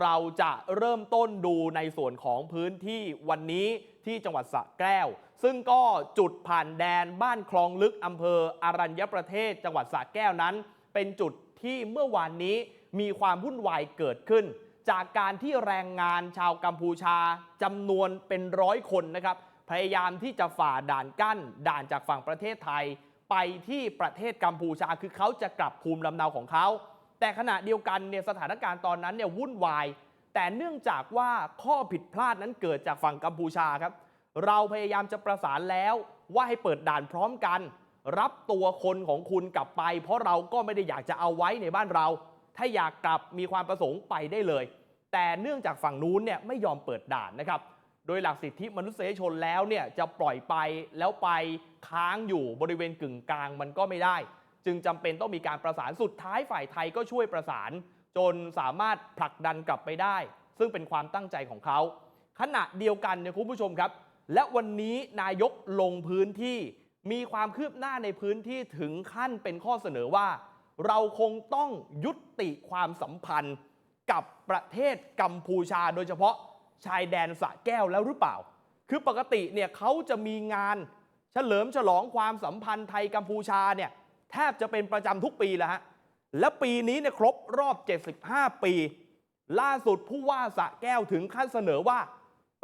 เราจะเริ่มต้นดูในส่วนของพื้นที่วันนี้ที่จังหวัดสระแก้ว ซึ่งก็จุดผ่านแดนบ้านคลองลึกอำเภออารัญญประเทศ จังหวัดสระแก้วนั้น เป็นจุดที่เมื่อวานนี้มีความวุ่นวายเกิดขึ้น จากการที่แรงงานชาวกัมพูชาจำนวนเป็นร้อยคนนะครับ พยายามที่จะฝ่าด่านกั้น ด่านจากฝั่งประเทศไทย ไปที่ประเทศกัมพูชาคือเขาจะกลับภูมิลำเนาของเขา แต่ขณะเดียวกันเนี่ยสถานการณ์ตอนนั้นเนี่ยวุ่นวาย แต่เนื่องจากว่าข้อผิดพลาดนั้นเกิดจากฝั่งกัมพูชาครับ เราพยายามจะประสานแล้วว่าให้เปิดด่านพร้อมกัน รับตัวคนของคุณกลับไป เพราะเราก็ไม่ได้อยากจะเอาไว้ในบ้านเรา ถ้าอยากกลับมีความประสงค์ไปได้เลย แต่เนื่องจากฝั่งนู้นเนี่ยไม่ยอมเปิดด่านนะครับโดยหลักสิทธิมนุษยชนแล้วเนี่ยจะปล่อยไปแล้วไปค้างอยู่บริเวณกึ่งกลางมันก็ไม่ได้ จึงจำเป็นต้องมีการประสานสุดท้ายฝ่ายไทยก็ช่วยประสาน จนสามารถผลักดันกลับไปได้ ซึ่งเป็นความตั้งใจของเขา ขณะเดียวกันเนี่ยคุณผู้ชมครับ และวันนี้นายกลงพื้นที่มีความคืบหน้าในพื้นที่ถึงขั้นเป็นข้อเสนอว่า เราคงต้องยุติความสัมพันธ์กับประเทศกัมพูชา โดยเฉพาะชายแดนสะแก้วแล้วหรือเปล่า คือปกติเนี่ยเขาจะมีงานเฉลิมฉลองความสัมพันธ์ไทยกัมพูชาเนี่ย แทบจะเป็นประจำทุกปีแล้วฮะและปีนี้เนี่ยครบรอบ 75 ปี ล่าสุดผู้ว่าสะแก้วถึงขั้นเสนอว่า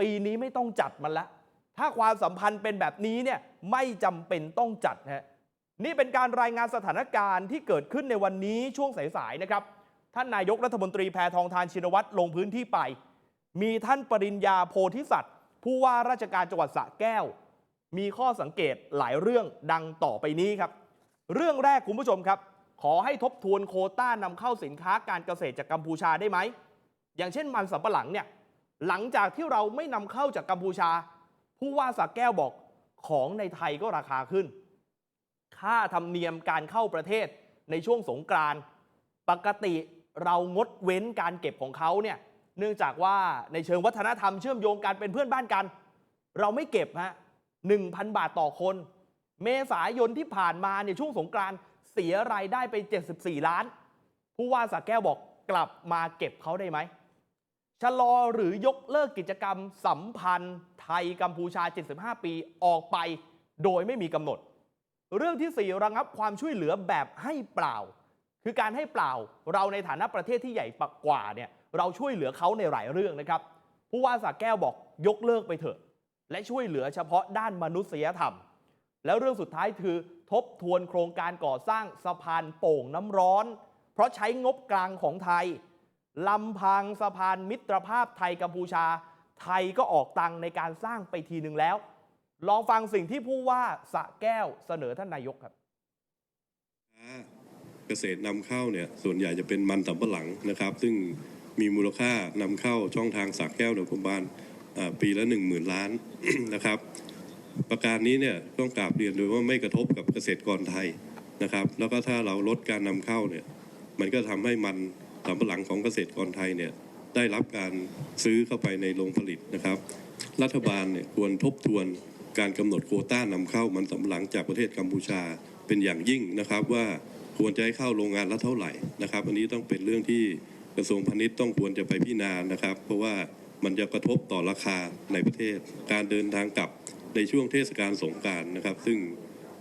ปีนี้ไม่ต้องจัดมันละ ถ้าความสัมพันธ์เป็นแบบนี้เนี่ยไม่จำเป็นต้องจัดฮะนี่เป็นการรายงานสถานการณ์ที่เกิดขึ้นในวันนี้ช่วงสายๆนะครับ ท่านนายกรัฐมนตรีแพทองทานชินวัตรลงพื้นที่ไป มีท่านปริญญาโพธิสัตว์ ผู้ว่าราชการจังหวัดสระแก้ว มีข้อสังเกตหลายเรื่องดังต่อไปนี้ครับ เรื่องแรกคุณผู้ชมครับ ขอให้ทบทวนโคต้านำเข้าสินค้าการเกษตรจากกัมพูชาได้ไหม อย่างเช่นมันสำปะหลังเนี่ยหลังจากที่เราไม่นำเข้าจากกัมพูชา ผู้ว่าสระแก้วบอกของในไทยก็ราคาขึ้น ค่าธรรมเนียมการเข้าประเทศในช่วงสงกรานต์ปกติเรางดเว้นการเก็บของเขาเนี่ยเนื่องจากว่าในเชิงวัฒนธรรมเชื่อมโยงการเป็นเพื่อนบ้านกัน เราไม่เก็บฮะ1,000 บาทต่อคน เมษายนที่ผ่านมาเนี่ยช่วงสงกรานเสียรายได้ไป 74 ล้าน ผู้ว่าสระแก้วบอกกลับมาเก็บเขาได้ไหมชะลอหรือยกเลิกกิจกรรมสัมพันธ์ไทยกัมพูชา 75 ปีออกไปโดยไม่มีกำหนด เรื่องที่ 4 ระงับความช่วยเหลือแบบให้เปล่า คือการให้เปล่าเราในฐานะประเทศที่ใหญ่กว่าเนี่ยเราช่วยเหลือเขาในหลายเรื่องนะครับ ผู้ว่าสระแก้วบอกยกเลิกไปเถอะ และช่วยเหลือเฉพาะด้านมนุษยธรรม แล้วเรื่องสุดท้ายคือทบทวนโครงการก่อสร้างสะพานโป่งน้ำร้อน เพราะใช้งบกลางของไทยลำพังสะพานมิตรภาพไทยกัมพูชา ไทยก็ออกตังในการสร้างไปทีหนึ่งแล้ว ลองฟังสิ่งที่ผู้ว่าสระแก้วเสนอท่านนายกครับเกษตรนำเข้าเนี่ยส่วนใหญ่จะเป็นมันสำปะหลังนะครับ ซึ่งมีมูลค่านำเข้าช่องทางสากแก้วเดอกบ้านอ่าปีละ 1 0,000 ล้านนะครับ ประการนี้เนี่ยต้องกราบเรียนโดยว่าไม่กระทบกับเกษตรกรไทยนะครับ แล้วก็ถ้าเราลดการนำเข้าเนี่ยมันก็ทำให้มันสำปะหลังของเกษตรกรไทยเนี่ยได้รับการซื้อเข้าไปในโรงผลิตนะครับ รัฐบาลเนี่ยควรทบทวนการกำหนดโควต้านำเข้ามันสำปะหลังจากประเทศกัมพูชาเป็นอย่างยิ่งนะครับว่าควรจะให้เข้าโรงงานละเท่าไหร่นะครับ อันนี้ต้องเป็นเรื่องที่กระทรวงพาณิชย์ต้องควรจะไปพิจารณานะครับ เพราะว่ามันจะกระทบต่อราคาในประเทศ การเดินทางกลับ ในช่วงเทศกาลสงการนะครับ ซึ่ง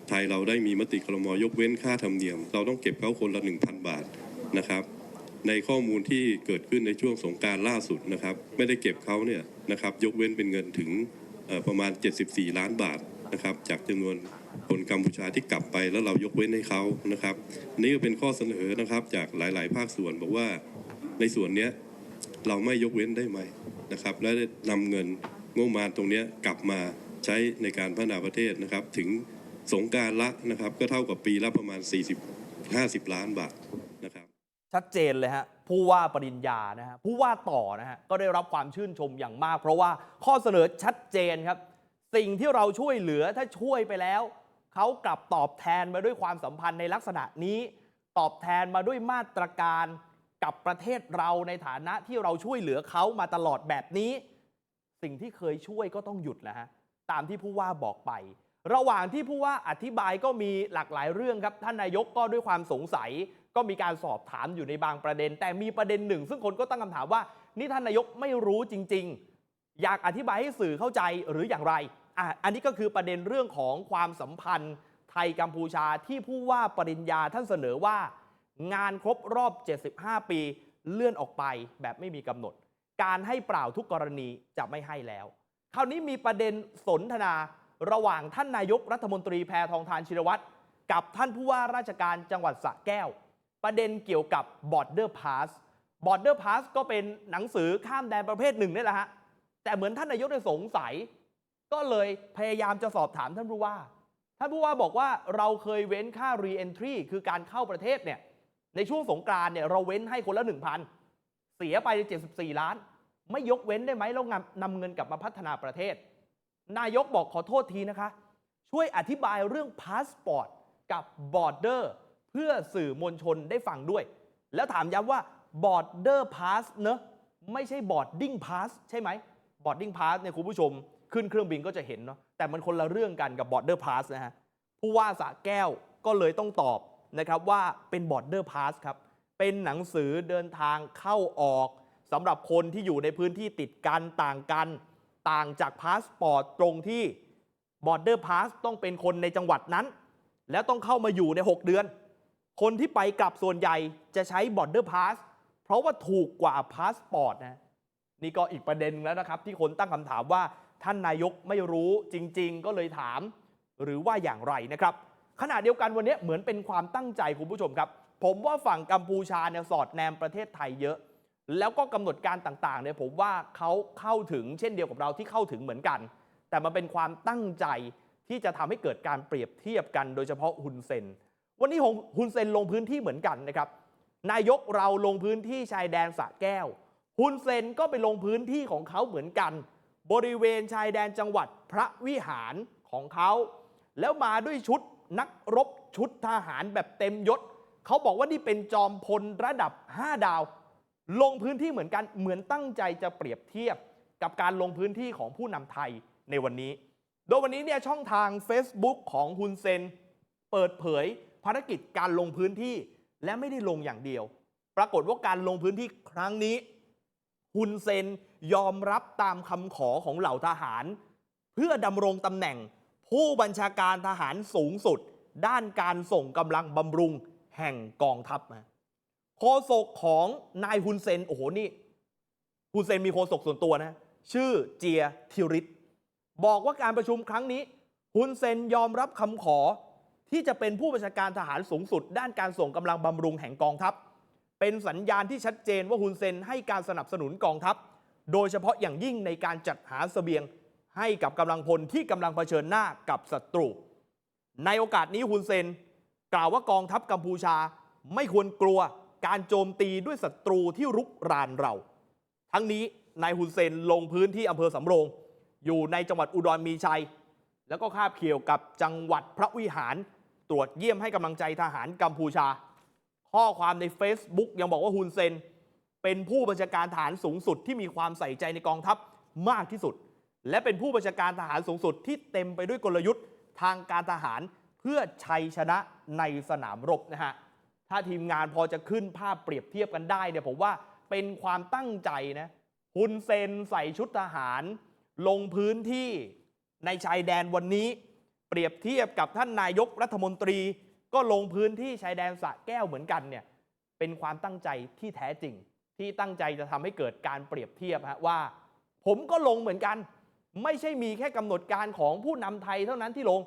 ไทยเราได้มีมติครมยกเว้นค่าธรรมเนียม เราต้องเก็บเขาคนละ 1,000 บาทนะครับ ในข้อมูลที่เกิดขึ้นในช่วงสงการล่าสุดนะครับ ไม่ได้เก็บเขาเนี่ยนะครับยกเว้นเป็นเงินถึงประมาณ 74 ล้านบาทนะครับ จากจำนวนคนกัมพูชาที่กลับไปแล้วเรายกเว้นให้เขานะครับอันนี่ก็เป็นข้อเสนอนะครับจากหลาย ๆ ภาคส่วนบอกว่าในส่วนเนี้ยเราไม่ยกเว้นได้ไหมนะครับ และได้นำเงินงบประมาณตรงเนี้ยกลับมา ใช้ในการพัฒนาประเทศนะครับ ถึงสงการละนะครับ ก็เท่ากับปีละประมาณ 40 50 ล้านบาทนะครับ ชัดเจนเลยฮะผู้ว่าปริญญานะฮะผู้ว่าต่อนะฮะก็ได้รับความชื่นชมอย่างมาก เพราะว่าข้อเสนอชัดเจนครับ สิ่งที่เราช่วยเหลือถ้าช่วยไปแล้ว เขากลับตอบแทนมาด้วยความสัมพันธ์ในลักษณะนี้ ตอบแทนมาด้วยมาตรการกับประเทศเราในฐานะที่เราช่วยเหลือเขามาตลอดแบบนี้ สิ่งที่เคยช่วยก็ต้องหยุดแล้วฮะ ตามที่ผู้ว่าบอกไป ระหว่างที่ผู้ว่าอธิบายก็มีหลากหลายเรื่องครับ ท่านนายกก็ด้วยความสงสัย ก็มีการสอบถามอยู่ในบางประเด็น แต่มีประเด็นหนึ่ง ซึ่งคนก็ตั้งคำถามว่า นี่ท่านนายกไม่รู้จริง ๆ อยากอธิบายให้สื่อเข้าใจหรืออย่างไรอะอันนี้ก็คือประเด็นเรื่องของความสัมพันธ์ ไทยกัมพูชาที่ผู้ว่าปริญญาท่านเสนอว่า งานครบรอบ 75 ปีเลื่อนออกไปแบบไม่มีกำหนด การให้เปล่าทุกกรณีจะไม่ให้แล้ว คราวนี้มีประเด็นสนทนาระหว่างท่านนายกรัฐมนตรีแพทองทานชินวัตรกับท่านผู้ว่าราชการจังหวัดสระแก้ว ประเด็นเกี่ยวกับ border pass border pass ก็เป็นหนังสือข้ามแดนประเภทหนึ่งนี่แหละฮะแต่เหมือนท่านนายกได้สงสัย ก็เลยพยายามจะสอบถามท่านผู้ว่า ท่านผู้ว่าบอกว่าเราเคยเว้นค่า re-entry คือการเข้าประเทศเนี่ยในช่วงสงกรานเนี่ยเราเว้นให้คนละ 1,000 เสียไป 74 ล้าน ไม่ยกเว้นได้ไหมแล้วนำนำเงินกลับมาพัฒนาประเทศ นายกบอกขอโทษทีนะคะ ช่วยอธิบายเรื่องพาสปอร์ตกับบอร์เดอร์เพื่อสื่อมวลชนได้ฟังด้วย แล้วถามย้ำว่าบอร์เดอร์พาสเนอะไม่ใช่บอร์ดดิ้งพาสใช่ไหมบอร์ดดิ้งพาสเนี่ยคุณผู้ชม ขึ้นเครื่องบินก็จะเห็นเนาะแต่มันคนละเรื่องกันกับบอร์เดอร์พาสนะฮะผู้ว่าสะแก้วก็เลยต้องตอบนะครับว่าเป็นบอร์เดอร์พาสครับเป็นหนังสือเดินทางเข้าออก สำหรับคนที่อยู่ในพื้นที่ติดกันต่างกัน ต่างจากพาสปอร์ตตรงที่ Border Pass ต้องเป็นคนในจังหวัดนั้น แล้วต้องเข้ามาอยู่ใน 6 เดือน คนที่ไปกลับส่วนใหญ่จะใช้ Border Pass เพราะว่าถูกกว่าพาสปอร์ตนะนี่ก็อีกประเด็นแล้วนะครับ ที่คนตั้งคำถามว่าท่านนายกไม่รู้จริง ๆ ก็เลยถาม หรือว่าอย่างไรนะครับขณะเดียวกันวันนี้เหมือนเป็นความตั้งใจคุณผู้ชมครับ ผมว่าฝั่งกัมพูชาเนี่ยสอดแนมประเทศไทยเยอะ แล้วก็กำหนดการต่างๆเนี่ยผมว่าเขาเข้าถึงเช่นเดียวกับเราที่เข้าถึงเหมือนกัน แต่มันเป็นความตั้งใจที่จะทำให้เกิดการเปรียบเทียบกัน โดยเฉพาะฮุนเซน วันนี้ฮุนเซนลงพื้นที่เหมือนกันนะครับ นายกเราลงพื้นที่ชายแดนสะแก้วฮุนเซนก็ไปลงพื้นที่ของเขาเหมือนกัน บริเวณชายแดนจังหวัดพระวิหารของเขา แล้วมาด้วยชุดนักรบชุดทหารแบบเต็มยศเขาบอกว่านี่เป็นจอมพลระดับ 5 ดาว ลงพื้นที่เหมือนกันเหมือนตั้งใจจะเปรียบเทียบกับการลงพื้นที่ของผู้นำไทยในวันนี้ โดยวันนี้เนี่ยช่องทาง Facebook ของฮุนเซน เปิดเผยภารกิจการลงพื้นที่และไม่ได้ลงอย่างเดียว ปรากฏว่าการลงพื้นที่ครั้งนี้ฮุนเซนยอมรับตามคำขอของเหล่าทหาร เพื่อดำรงตำแหน่ง ผู้บัญชาการทหารสูงสุด ด้านการส่งกำลังบำรุงแห่งกองทัพนะ โฆษกของนายฮุนเซนโอ้โหนี่ฮุนเซนมีโฆษกส่วนตัวนะ ชื่อเจียทิริตบอกว่าการประชุมครั้งนี้ฮุนเซนยอมรับคำขอที่จะเป็นผู้บัญชาการทหารสูงสุด ด้านการส่งกำลังบำรุงแห่งกองทัพ เป็นสัญญาณที่ชัดเจนว่าฮุนเซนให้การสนับสนุนกองทัพ โดยเฉพาะอย่างยิ่งในการจัดหาเสบียงให้กับกำลังพลที่กำลังเผชิญหน้ากับศัตรู ในโอกาสนี้ฮุนเซน กล่าวว่ากองทัพกัมพูชาไม่ควรกลัว การโจมตีด้วยศัตรูที่รุกรานเรา ทั้งนี้นายฮุนเซนลงพื้นที่อำเภอสำโรง อยู่ในจังหวัดอุดรมีชัย แล้วก็คาบเกี่ยวกับจังหวัดพระวิหาร ตรวจเยี่ยมให้กำลังใจทหารกัมพูชา ข้อความใน Facebook ยังบอกว่าฮุนเซน เป็นผู้บัญชาการทหารสูงสุดที่มีความใส่ใจในกองทัพมากที่สุด และเป็นผู้บัญชาการทหารสูงสุดที่เต็มไปด้วยกลยุทธ์ทางการทหารเพื่อชัยชนะในสนามรบนะฮะ ถ้าทีมงานพอจะขึ้นภาพเปรียบเทียบกันได้เนี่ยผมว่าเป็นความตั้งใจนะฮุนเซนใส่ชุดทหาร ลงพื้นที่ในชายแดนวันนี้ เปรียบเทียบกับท่านนายกรัฐมนตรี ก็ลงพื้นที่ชายแดนสะแก้วเหมือนกันเนี่ยเป็นความตั้งใจที่แท้จริง ที่ตั้งใจจะทำให้เกิดการเปรียบเทียบฮะว่า ผมก็ลงเหมือนกัน ไม่ใช่มีแค่กำหนดการของผู้นำไทยเท่านั้นที่ลง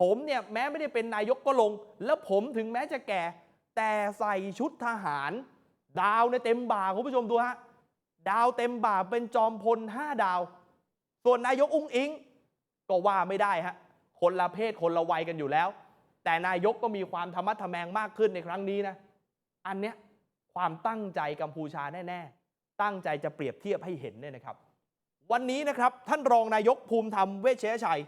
ผมเนี่ยแม้ไม่ได้เป็นนายกก็ลง แล้วผมถึงแม้จะแก่ แต่ใส่ชุดทหาร ดาวในเต็มบ่าคุณผู้ชมดูฮะดาวเต็มบ่าเป็นจอมพลห้าดาว ส่วนนายกอุ้งอิง ก็ว่าไม่ได้ฮะคนละเพศคนละวัยกันอยู่แล้ว แต่นายกก็มีความธรรมะทะแมงมากขึ้นในครั้งนี้นะ อันเนี้ยความตั้งใจกัมพูชาแน่ ๆ ตั้งใจจะเปรียบเทียบให้เห็นเนี่ยนะครับ วันนี้นะครับท่านรองนายกภูมิธรรมเวชเชยชัย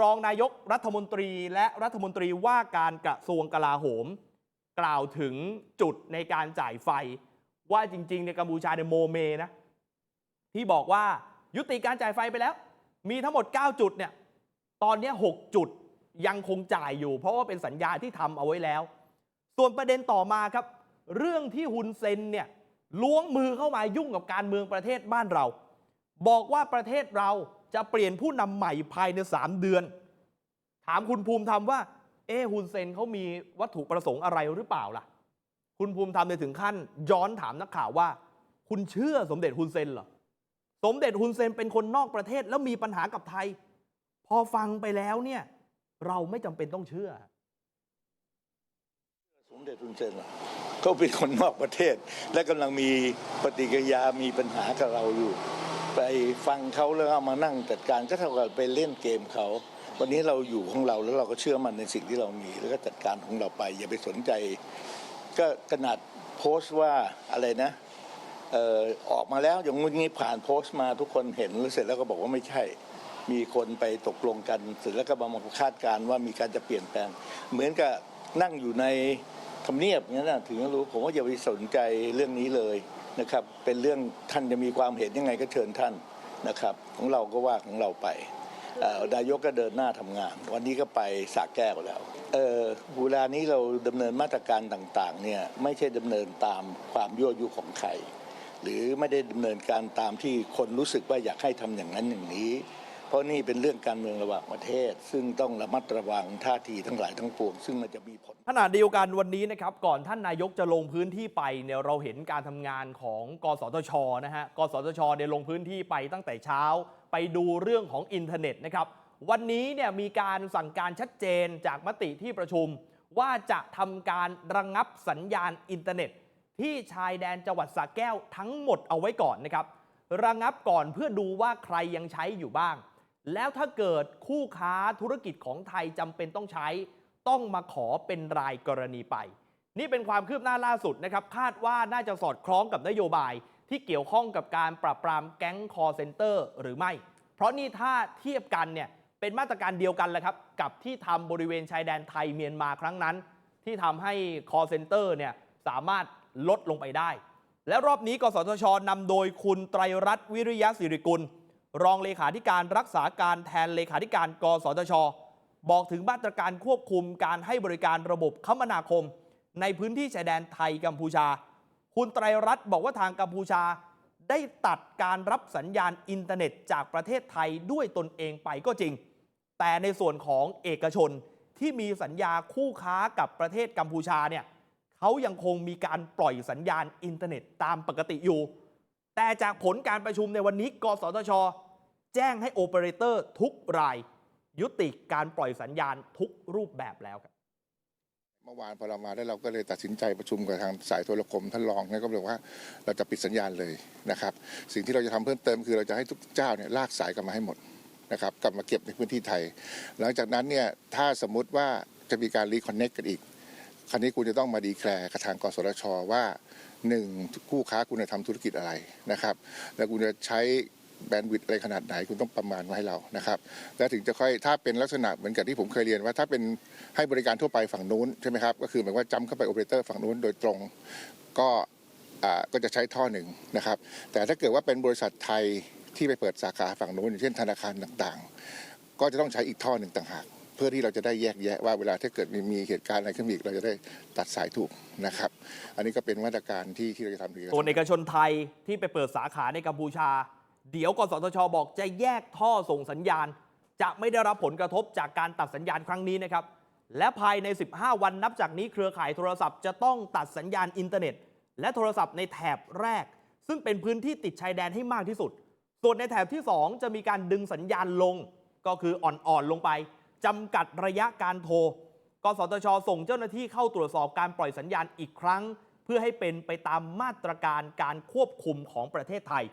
รองนายกรัฐมนตรีและรัฐมนตรีว่าการกระทรวงกลาโหม กล่าวถึงจุดในการจ่ายไฟ ว่าจริงๆในกัมพูชาในโมเมนะที่บอกว่ายุติการจ่ายไฟไปแล้ว มีทั้งหมด 9 จุดเนี่ยตอนนี้ 6 จุดยังคงจ่ายอยู่ เพราะว่าเป็นสัญญาที่ทำเอาไว้แล้ว ส่วนประเด็นต่อมาครับ เรื่องที่ฮุนเซนเนี่ยล้วงมือเข้ามายุ่งกับการเมืองประเทศบ้านเรา บอกว่าประเทศเราจะเปลี่ยนผู้นำใหม่ภายใน 3 เดือน ถามคุณภูมิธรรมว่า เอ๊ฮุนเซนเขามีวัตถุประสงค์อะไรหรือเปล่าล่ะ คุณภูมิธรรมเนี่ยถึงขั้น ย้อนถามนักข่าวว่า คุณเชื่อสมเด็จฮุนเซนเหรอ สมเด็จฮุนเซนเป็นคนนอกประเทศแล้วมีปัญหากับไทย พอฟังไปแล้วเนี่ย เราไม่จำเป็นต้องเชื่อ สมเด็จทุนเซนเหรอเขาเป็นคนนอกประเทศ และกำลังมีปฏิกิริยามีปัญหากับเราอยู่ ไปฟังเขาแล้วเอามานั่งจัดการก็เท่ากับไปเล่นเกมเขา วันนี้เราอยู่ของเราแล้วเราก็เชื่อมันในสิ่งที่เรามี แล้วก็จัดการของเราไป อย่าไปสนใจ ก็ขนาดโพสต์ว่าอะไรนะเอ่อออกมาแล้วอย่างงี้ผ่านโพสต์มาทุกคนเห็นแล้วเสร็จแล้วก็บอกว่าไม่ใช่ มีคนไปตกลงกันเสร็จแล้วก็มางคนคาดการณ์ว่ามีการจะเปลี่ยนแปลง เหมือนกับนั่งอยู่ในทำเนียบอย่างนั้นนะถึงจะรู้ผมว่าอย่าไปสนใจเรื่องนี้เลยนะครับ เป็นเรื่องท่านจะมีความเห็นยังไงก็เชิญท่านนะครับ ของเราก็ว่าของเราไป นายกก็เดินหน้าทำงาน วันนี้ก็ไปสากแก้วแล้วเออเวลานี้เราดำเนินมาตรการต่างๆเนี่ยไม่ใช่ดำเนินตามความยั่วยุของใครหรือไม่ได้ดำเนินการตามที่คนรู้สึกว่าอยากให้ทำอย่างนั้นอย่างนี้ ราะนี่เป็นเรื่องการเมืองระหว่างประเทศ ซึ่งต้องระมัดระวังท่าทีทั้งหลายทั้งปวง ซึ่งมันจะมีผลขณะเดียวกันวันนี้นะครับก่อนท่านนายกจะลงพื้นที่ไปเนี่ยเราเห็นการทำงานของกสทชนะฮะกสทชเนี่ยลงพื้นที่ไปตั้งแต่เช้า ไปดูเรื่องของอินเทอร์เน็ตนะครับวันนี้เนี่ยมีการสั่งการชัดเจนจากมติที่ประชุม ว่าจะทำการระงงับสัญญาณอินเทอร์เน็ต ที่ชายแดนจังหวัดสระแก้วทั้งหมดเอาไว้ก่อนนะครับระงับก่อนเพื่อดูว่าใครยังใช้อยู่บ้าง แล้วถ้าเกิดคู่ค้าธุรกิจของไทยจำเป็นต้องใช้ ต้องมาขอเป็นรายกรณีไป นี่เป็นความคืบหน้าล่าสุดนะครับ คาดว่าน่าจะสอดคล้องกับนโยบาย ที่เกี่ยวข้องกับการปราบปรามแก๊งคอร์เซนเตอร์หรือไม่ เพราะนี่ถ้าเทียบกันเนี่ยเป็นมาตรการเดียวกันแหละครับกับที่ทำบริเวณชายแดนไทยเมียนมาครั้งนั้น ที่ทำให้คอร์เซนเตอร์เนี่ยสามารถลดลงไปได้ และรอบนี้กสทชนำโดยคุณไตรรัตน์วิริยะสิริกุล รองเลขาธิการรักษาการแทนเลขาธิการกสทช บอกถึงมาตรการควบคุมการให้บริการระบบคมนาคม ในพื้นที่ชายแดนไทยกัมพูชา คุณไตรรัตน์บอกว่าทางกัมพูชา ได้ตัดการรับสัญญาณอินเทอร์เน็ตจากประเทศไทยด้วยตนเองไปก็จริง แต่ในส่วนของเอกชนที่มีสัญญาคู่ค้ากับประเทศกัมพูชาเนี่ยเขายังคงมีการปล่อยสัญญาณอินเทอร์เน็ตตามปกติอยู่ แต่จากผลการประชุมในวันนี้ กสทช แจ้งให้โอเปอเรเตอร์ทุกราย ยุติการปล่อยสัญญาณทุกรูปแบบแล้วครับเมื่อวานพอเรามาได้เราก็เลยตัดสินใจประชุมกับทางสายโทรคมท่านรองท่ก็บอกว่าเราจะปิดสัญญาณเลยนะครับ สิ่งที่เราจะทำเพิ่มเติมคือเราจะให้ทุกเจ้าเนี่ยลากสายกลับมาให้หมดนะครับกลับมาเก็บในพื้นที่ไทย หลังจากนั้นเนี่ยถ้าสมมุติว่าจะมีการรีคอนเน็กกันอีกคราวนี้คุณจะต้องมาดีแคลร์กับทางกสทชว่าหนึ่งคู่ค้าคุณจะทำธุรกิจอะไรนะครับ แล้วคุณจะใช้ แบนด์วิดต์อะไรขนาดไหนคุณต้องประมาณมาให้เรานะครับ แล้วถึงจะค่อยถ้าเป็นลักษณะเหมือนกับที่ผมเคยเรียนว่า ถ้าเป็นให้บริการทั่วไปฝั่งนู้นใช่ไหมครับก็คือหมายว่าจำเข้าไปโอเปอเรเตอร์ฝั่งนู้นโดยตรงก็อ่าก็จะใช้ท่อหนึ่งนะครับ แต่ถ้าเกิดว่าเป็นบริษัทไทยที่ไปเปิดสาขาฝั่งนู้นอย่างเช่นธนาคารต่างๆ ก็จะต้องใช้อีกท่อหนึ่งต่างหากเพื่อที่เราจะได้แยกแยะว่าเวลาถ้าเกิดมีมีเหตุการณ์อะไรขึ้นอีกเราจะได้ตัดสายถูกนะครับ อันนี้ก็เป็นมาตรการที่ที่เราจะทำดีส่วนเอกชนไทยที่ไปเปิดสาขาในกัมพูชา เดี๋ยวกสทชบอกจะแยกท่อส่งสัญญาณ จะไม่ได้รับผลกระทบจากการตัดสัญญาณครั้งนี้นะครับ และภายใน 15 วันนับจากนี้เครือข่ายโทรศัพท์จะต้องตัดสัญญาณอินเทอร์เน็ต และโทรศัพท์ในแถบแรก ซึ่งเป็นพื้นที่ติดชายแดนให้มากที่สุด ส่วนในแถบที่ 2 จะมีการดึงสัญญาณลง ก็คืออ่อนๆลงไปจำกัดระยะการโทร กสทช ส่งเจ้าหน้าที่เข้าตรวจสอบการปล่อยสัญญาณอีกครั้ง เพื่อให้เป็นไปตามมาตรการการควบคุมของประเทศไทย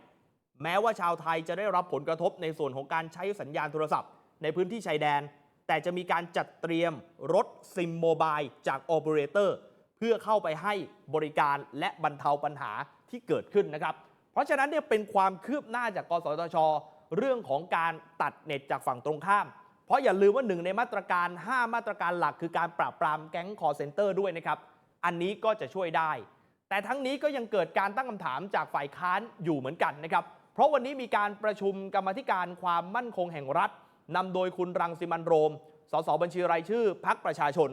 แม้ว่าชาวไทยจะได้รับผลกระทบในส่วนของการใช้สัญญาณโทรศัพท์ ในพื้นที่ชายแดน แต่จะมีการจัดเตรียมรถซิมโมบายจากโอเปอเรเตอร์เพื่อเข้าไปให้บริการและบรรเทาปัญหาที่เกิดขึ้นนะครับ เพราะฉะนั้นเนี่ยเป็นความคืบหน้าจากกสทช เรื่องของการตัดเน็ตจากฝั่งตรงข้าม เพราะอย่าลืมว่าหนึ่งในมาตรการ 5 มาตรการหลักคือการปราบปรามแก๊งคอร์เซนเตอร์ด้วยนะครับ อันนี้ก็จะช่วยได้ แต่ทั้งนี้ก็ยังเกิดการตั้งคำถามจากฝ่ายค้านอยู่เหมือนกันนะครับ เพราะวันนี้มีการประชุมกรรมธิการความมั่นคงแห่งรัฐนำโดยคุณรังสิมันโรม สสบัญชีรายชื่อพักประชาชน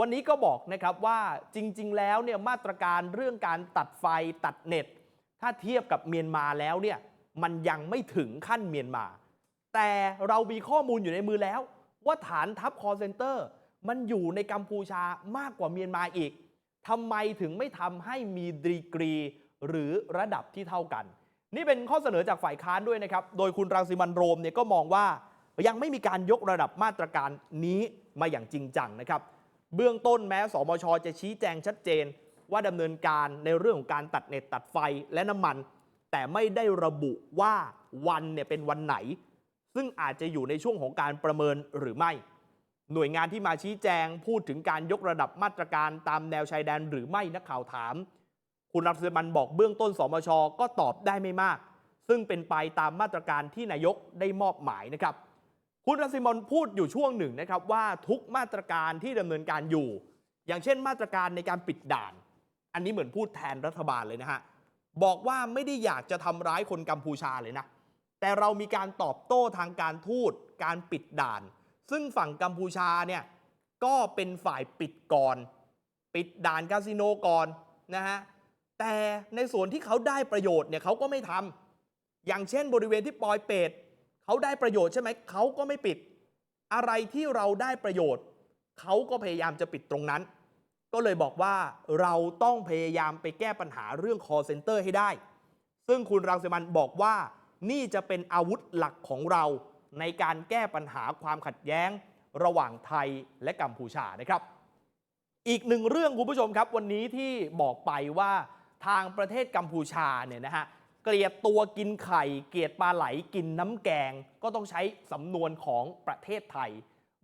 วันนี้ก็บอกนะครับว่าจริง ๆ แล้วเนี่ยมาตรการเรื่องการตัดไฟตัดเน็ต ถ้าเทียบกับเมียนมาแล้วเนี่ยมันยังไม่ถึงขั้นเมียนมา แต่เรามีข้อมูลอยู่ในมือแล้ว ว่าฐานทัพคอเซนเตอร์มันอยู่ในกัมพูชามากกว่าเมียนมาอีกทำไมถึงไม่ทำให้มีดีกรีหรือระดับที่เท่ากัน นี่เป็นข้อเสนอจากฝ่ายค้านด้วยนะครับ โดยคุณรังสิมันโรมเนี่ยก็มองว่ายังไม่มีการยกระดับมาตรการนี้มาอย่างจริงจังนะครับ เบื้องต้นแม้สมชจะชี้แจงชัดเจน ว่าดำเนินการในเรื่องของการตัดเน็ตตัดไฟและน้ำมัน แต่ไม่ได้ระบุว่าวันเนี่ยเป็นวันไหน ซึ่งอาจจะอยู่ในช่วงของการประเมินหรือไม่ หน่วยงานที่มาชี้แจงพูดถึงการยกระดับมาตรการตามแนวชายแดนหรือไม่นักข่าวถาม คุณรังสิมันต์บอกเบื้องต้นสมชก็ตอบได้ไม่มาก ซึ่งเป็นไปตามมาตรการที่นายกได้มอบหมายนะครับ คุณรังสิมันต์พูดอยู่ช่วงหนึ่งนะครับว่าทุกมาตรการที่ดำเนินการอยู่ อย่างเช่นมาตรการในการปิดด่าน อันนี้เหมือนพูดแทนรัฐบาลเลยนะฮะบอกว่าไม่ได้อยากจะทำร้ายคนกัมพูชาเลยนะ แต่เรามีการตอบโต้ทางการทูตการปิดด่าน ซึ่งฝั่งกัมพูชาเนี่ยก็เป็นฝ่ายปิดก่อน ปิดด่านคาสิโนก่อนนะฮะ แต่ในส่วนที่เขาได้ประโยชน์เนี่ยเขาก็ไม่ทำอย่างเช่น บริเวณที่ปอยเปตเขาได้ประโยชน์ใช่ไหมเขาก็ไม่ปิด อะไรที่เราได้ประโยชน์เขาก็พยายามจะปิดตรงนั้น ก็เลยบอกว่าเราต้องพยายามไปแก้ปัญหาเรื่อง call center ให้ได้ ซึ่งคุณรังสิมันบอกว่านี่จะเป็นอาวุธหลักของเราในการแก้ปัญหาความขัดแย้งระหว่างไทยและกัมพูชานะครับ อีกหนึ่งเรื่องคุณผู้ชมครับ วันนี้ที่บอกไปว่า ทางประเทศกัมพูชาเนี่ยนะฮะเกลียดตัวกินไข่ เกลียดปลาไหลกินน้ำแกง ก็ต้องใช้สำนวนของประเทศไทย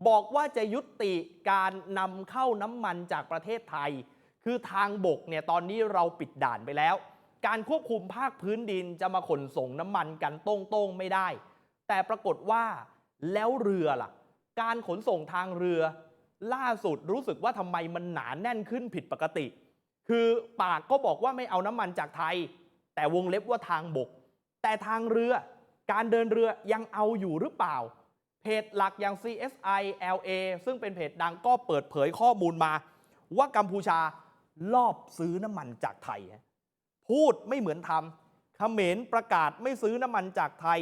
บอกว่าจะยุติการนำเข้าน้ำมันจากประเทศไทย คือทางบกเนี่ยตอนนี้เราปิดด่านไปแล้ว การควบคุมภาคพื้นดินจะมาขนส่งน้ำมันกันโต้งๆไม่ได้ แต่ปรากฏว่าแล้วเรือล่ะ การขนส่งทางเรือ ล่าสุดรู้สึกว่าทำไมมันหนาแน่นขึ้นผิดปกติ คือปากก็บอกว่าไม่เอาน้ำมันจากไทย แต่วงเล็บว่าทางบก แต่ทางเรือการเดินเรือยังเอาอยู่หรือเปล่า เพจหลักอย่าง CSI LA ซึ่งเป็นเพจดังก็เปิดเผยข้อมูลมา ว่ากัมพูชาลอบซื้อน้ำมันจากไทย พูดไม่เหมือนทำเขมรประกาศไม่ซื้อน้ำมันจากไทย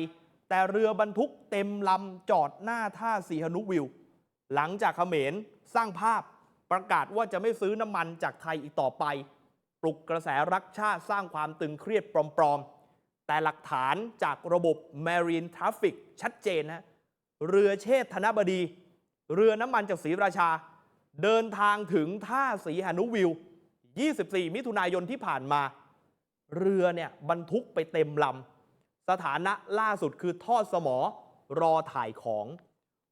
แต่เรือบรรทุกเต็มลำจอดหน้าท่าสีหนุวิว หลังจากเขมรสร้างภาพ ประกาศว่าจะไม่ซื้อน้ำมันจากไทยอีกต่อไป ปลุกกระแสรักชาติสร้างความตึงเครียดปลอมๆ แต่หลักฐานจากระบบ Marine Traffic ชัดเจนนะเรือเชษฐธนบดี เรือน้ำมันจากศรีราชา เดินทางถึงท่าสีหนุวิว 24 มิถุนายนที่ผ่านมา เรือเนี่ยบรรทุกไปเต็มลำสถานะล่าสุดคือทอดสมอรอถ่ายของ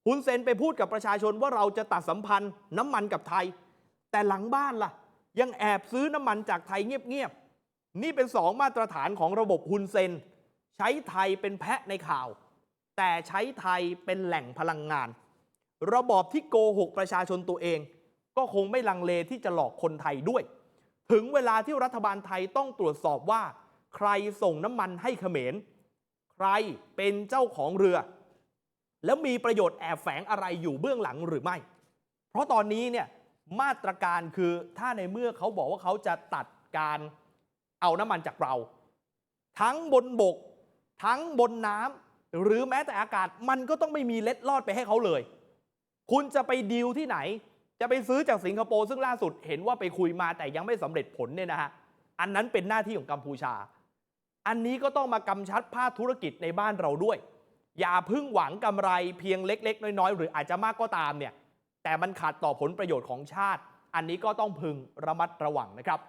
ฮุนเซนไปพูดกับประชาชนว่าเราจะตัดสัมพันธ์น้ำมันกับไทย แต่หลังบ้านล่ะ ยังแอบซื้อน้ำมันจากไทยเงียบๆ นี่เป็นสองมาตรฐานของระบบฮุนเซน ใช้ไทยเป็นแพะในข่าว แต่ใช้ไทยเป็นแหล่งพลังงาน ระบอบที่โกหกประชาชนตัวเอง ก็คงไม่ลังเลที่จะหลอกคนไทยด้วย ถึงเวลาที่รัฐบาลไทยต้องตรวจสอบว่า ใครส่งน้ำมันให้เขมร ใครเป็นเจ้าของเรือ แล้วมีประโยชน์แอบแฝงอะไรอยู่เบื้องหลังหรือไม่ เพราะตอนนี้เนี่ยมาตรการคือถ้าในเมื่อเขาบอกว่าเขาจะตัดการเอาน้ำมันจากเรา ทั้งบนบก ทั้งบนน้ำหรือแม้แต่อากาศมันก็ต้องไม่มีเล็ดลอดไปให้เขาเลย คุณจะไปดีลที่ไหน จะไปซื้อจากสิงคโปร์ซึ่งล่าสุดเห็นว่าไปคุยมาแต่ยังไม่สำเร็จผลเนี่ยนะฮะอันนั้นเป็นหน้าที่ของกัมพูชา อันนี้ก็ต้องมากำชัดภาคธุรกิจในบ้านเราด้วย อย่าพึ่งหวังกำไรเพียงเล็ก ๆ น้อย ๆ หรืออาจจะมากก็ตามเนี่ยแต่มันขัดต่อผลประโยชน์ของชาติ อันนี้ก็ต้องพึงระมัดระวังนะครับ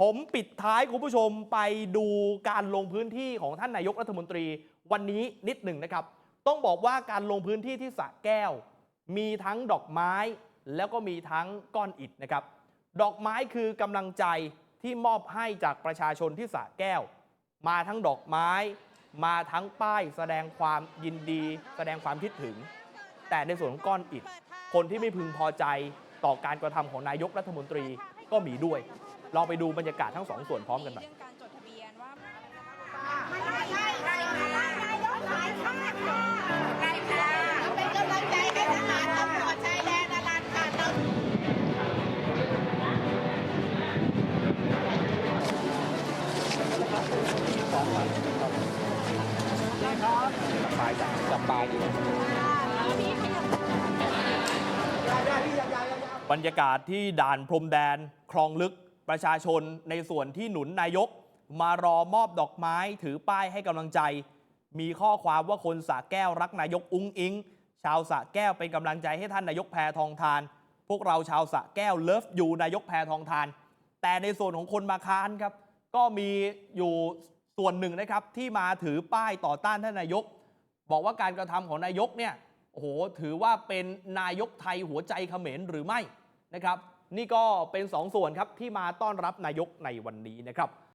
ผมปิดท้ายคุณผู้ชมไปดูการลงพื้นที่ของท่านนายกรัฐมนตรีวันนี้นิดหนึ่งนะครับ ต้องบอกว่าการลงพื้นที่ที่สระแก้ว มีทั้งดอกไม้ แล้วก็มีทั้งก้อนอิฐนะครับ ดอกไม้คือกำลังใจที่มอบให้จากประชาชนที่สระแก้ว มาทั้งดอกไม้ มาทั้งป้ายแสดงความยินดี แสดงความคิดถึง แต่ในส่วนของก้อนอิฐคนที่ไม่พึงพอใจต่อการกระทำของนายกรัฐมนตรีก็มีด้วยลองไปดูบรรยากาศทั้งสองส่วนพร้อมกันหน่อย ปลายจับจับปลายบรรยากาศที่ด่านพรมแดนคลองลึกประชาชนในส่วนที่หนุนนายก มารอมอบดอกไม้ถือป้ายให้กำลังใจ มีข้อความว่าคนสะแก้วรักนายกอุ้งอิง ชาวสะแก้วเป็นกำลังใจให้ท่านนายกแพทองทาน พวกเราชาวสะแก้วเลิฟอยู่นายกแพทองทาน แต่ในส่วนของคนมาค้านครับ ก็มีอยู่ส่วนหนึ่งนะครับที่มาถือป้ายต่อต้านท่านนายก บอกว่าการกระทำของนายกเนี่ยโอ้โหถือว่าเป็นนายกไทยหัวใจเขมรหรือไม่นะครับ นี่ก็เป็นสองส่วนครับที่มาต้อนรับนายกในวันนี้นะครับ